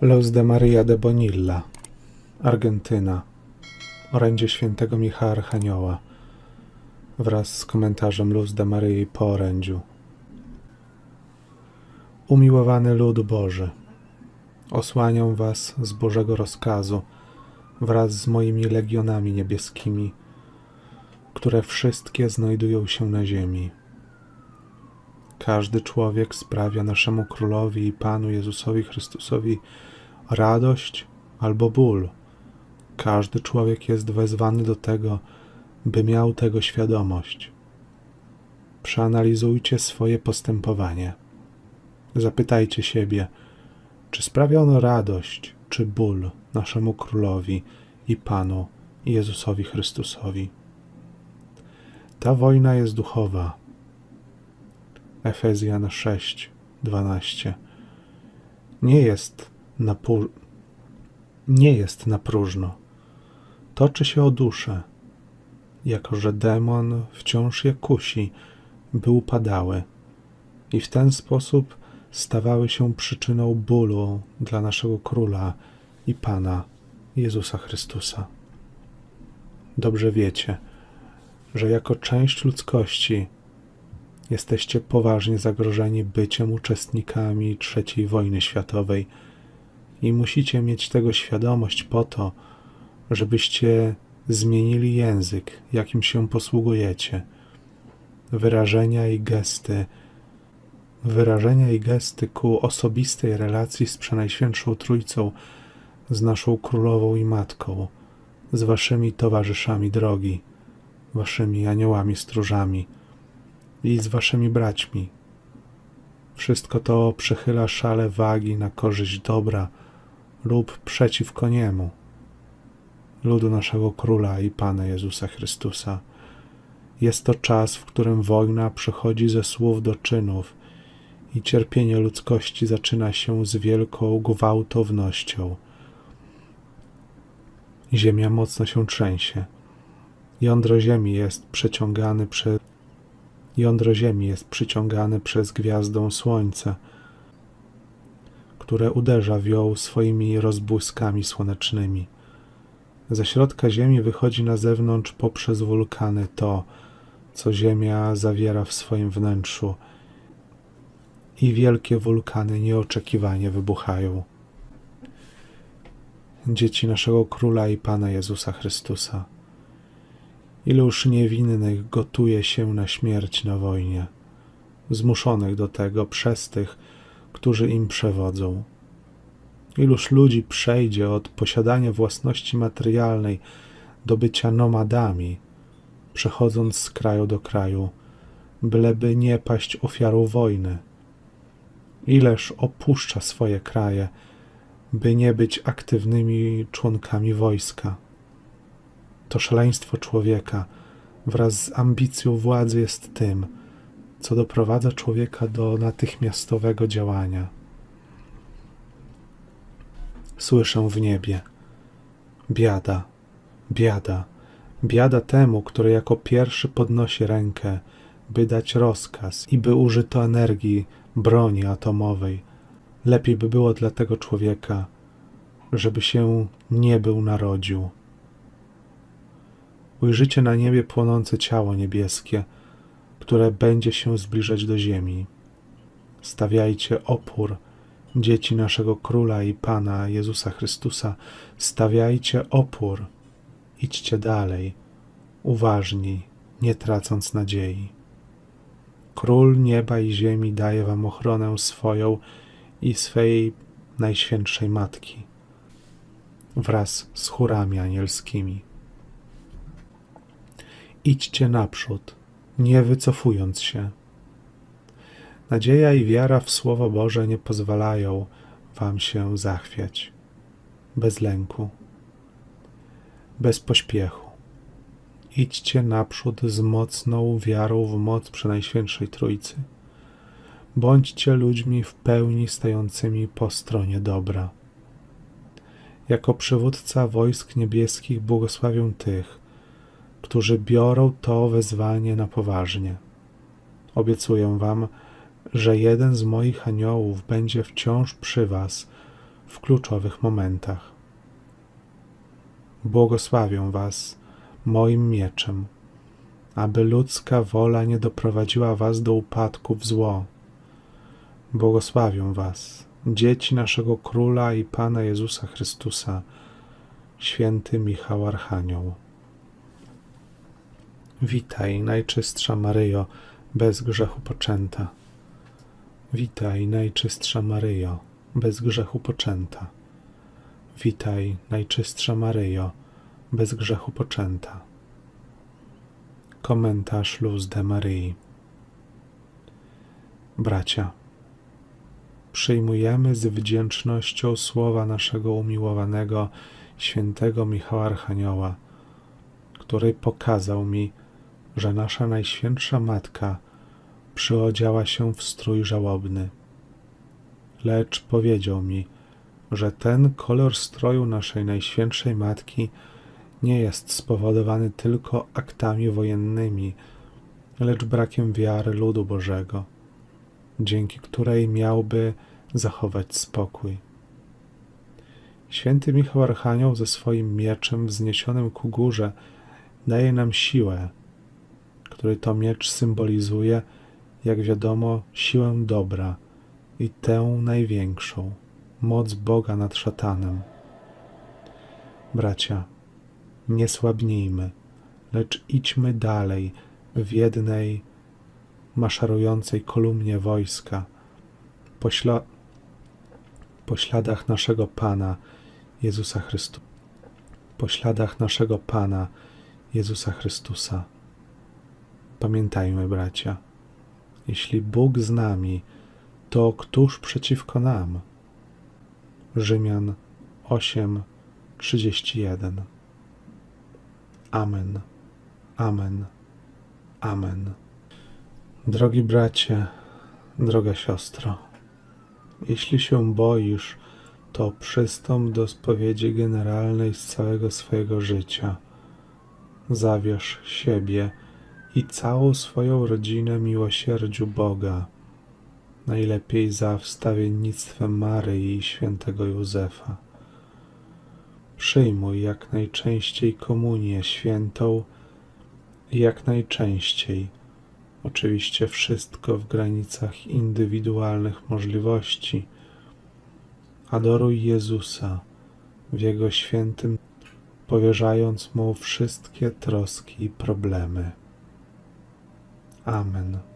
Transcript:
Los de Maria de Bonilla, Argentyna, orędzie świętego Michała Archanioła, wraz z komentarzem Luz de Maryi po orędziu. Umiłowany lud Boży, osłaniam was z Bożego rozkazu wraz z moimi legionami niebieskimi, które wszystkie znajdują się na ziemi. Każdy człowiek sprawia naszemu Królowi i Panu Jezusowi Chrystusowi radość albo ból. Każdy człowiek jest wezwany do tego, by miał tego świadomość. Przeanalizujcie swoje postępowanie. Zapytajcie siebie, czy sprawiono radość czy ból naszemu Królowi i Panu Jezusowi Chrystusowi. Ta wojna jest duchowa. Efezjan 6, 12. Nie jest na, pu- nie jest na próżno. Toczy się o duszę, jako że demon wciąż je kusi, by upadały i w ten sposób stawały się przyczyną bólu dla naszego Króla i Pana Jezusa Chrystusa. Dobrze wiecie, że jako część ludzkości jesteście poważnie zagrożeni byciem uczestnikami III wojny światowej i musicie mieć tego świadomość po to, żebyście zmienili język, jakim się posługujecie, wyrażenia i gesty, wyrażenia i gesty ku osobistej relacji z Przenajświętszą Trójcą, z naszą Królową i Matką, z waszymi towarzyszami drogi, waszymi aniołami stróżami i z waszymi braćmi. Wszystko to przechyla szale wagi na korzyść dobra lub przeciwko niemu, ludu naszego Króla i Pana Jezusa Chrystusa. Jest to czas, w którym wojna przechodzi ze słów do czynów i cierpienie ludzkości zaczyna się z wielką gwałtownością. Ziemia mocno się trzęsie. Jądro ziemi jest przeciągane przez jądro ziemi jest przyciągane przez gwiazdę słońca, które uderza w ją swoimi rozbłyskami słonecznymi. Ze środka ziemi wychodzi na zewnątrz poprzez wulkany to, co ziemia zawiera w swoim wnętrzu i wielkie wulkany nieoczekiwanie wybuchają. Dzieci naszego Króla i Pana Jezusa Chrystusa. Iluż niewinnych gotuje się na śmierć na wojnie, zmuszonych do tego przez tych, którzy im przewodzą. Iluż ludzi przejdzie od posiadania własności materialnej do bycia nomadami, przechodząc z kraju do kraju, byleby nie paść ofiarą wojny. Ileż opuszcza swoje kraje, by nie być aktywnymi członkami wojska. To szaleństwo człowieka wraz z ambicją władzy jest tym, co doprowadza człowieka do natychmiastowego działania. Słyszę w niebie: Biada, biada, biada temu, który jako pierwszy podnosi rękę, by dać rozkaz i by użyto energii broni atomowej. Lepiej by było dla tego człowieka, żeby się nie był narodził. Ujrzycie na niebie płonące ciało niebieskie, które będzie się zbliżać do ziemi. Stawiajcie opór, dzieci naszego Króla i Pana Jezusa Chrystusa, stawiajcie opór. Idźcie dalej, uważni, nie tracąc nadziei. Król nieba i ziemi daje wam ochronę swoją i swej najświętszej Matki, wraz z chórami anielskimi. Idźcie naprzód, nie wycofując się. Nadzieja i wiara w Słowo Boże nie pozwalają wam się zachwiać. Bez lęku, bez pośpiechu. Idźcie naprzód z mocną wiarą w moc Przenajświętszej Trójcy. Bądźcie ludźmi w pełni stającymi po stronie dobra. Jako przywódca wojsk niebieskich błogosławię tych, którzy biorą to wezwanie na poważnie. Obiecuję wam, że jeden z moich aniołów będzie wciąż przy was w kluczowych momentach. Błogosławię Was moim mieczem, aby ludzka wola nie doprowadziła Was do upadku w zło. Błogosławię Was, dzieci naszego Króla i Pana Jezusa Chrystusa, święty Michał Archanioł. Witaj, Najczystsza Maryjo, bez grzechu poczęta. Witaj, Najczystsza Maryjo, bez grzechu poczęta. Witaj, Najczystsza Maryjo, bez grzechu poczęta. Komentarz Luz de Maryi. Bracia, przyjmujemy z wdzięcznością słowa naszego umiłowanego świętego Michała Archanioła, który pokazał mi, że nasza Najświętsza Matka przyodziała się w strój żałobny. Lecz powiedział mi, że ten kolor stroju naszej Najświętszej Matki nie jest spowodowany tylko aktami wojennymi, lecz brakiem wiary ludu Bożego, dzięki której miałby zachować spokój. Święty Michał Archanioł ze swoim mieczem wzniesionym ku górze daje nam siłę, który to miecz symbolizuje, jak wiadomo, siłę dobra i tę największą, moc Boga nad szatanem. Bracia, nie słabnijmy, lecz idźmy dalej w jednej maszerującej kolumnie wojska, po, po śladach naszego Pana Jezusa Chrystusa. Po śladach naszego Pana Jezusa Chrystusa. Pamiętajmy, bracia, jeśli Bóg z nami, to któż przeciwko nam? Rzymian 8:31. Amen. Amen. Amen. Drogi bracie, droga siostro, jeśli się boisz, to przystąp do spowiedzi generalnej z całego swojego życia. Zawierz siebie i całą swoją rodzinę miłosierdziu Boga, najlepiej za wstawiennictwem Maryi i świętego Józefa. Przyjmuj jak najczęściej komunię świętą jak najczęściej, oczywiście wszystko w granicach indywidualnych możliwości. Adoruj Jezusa w Jego świętym, powierzając Mu wszystkie troski i problemy. Amen.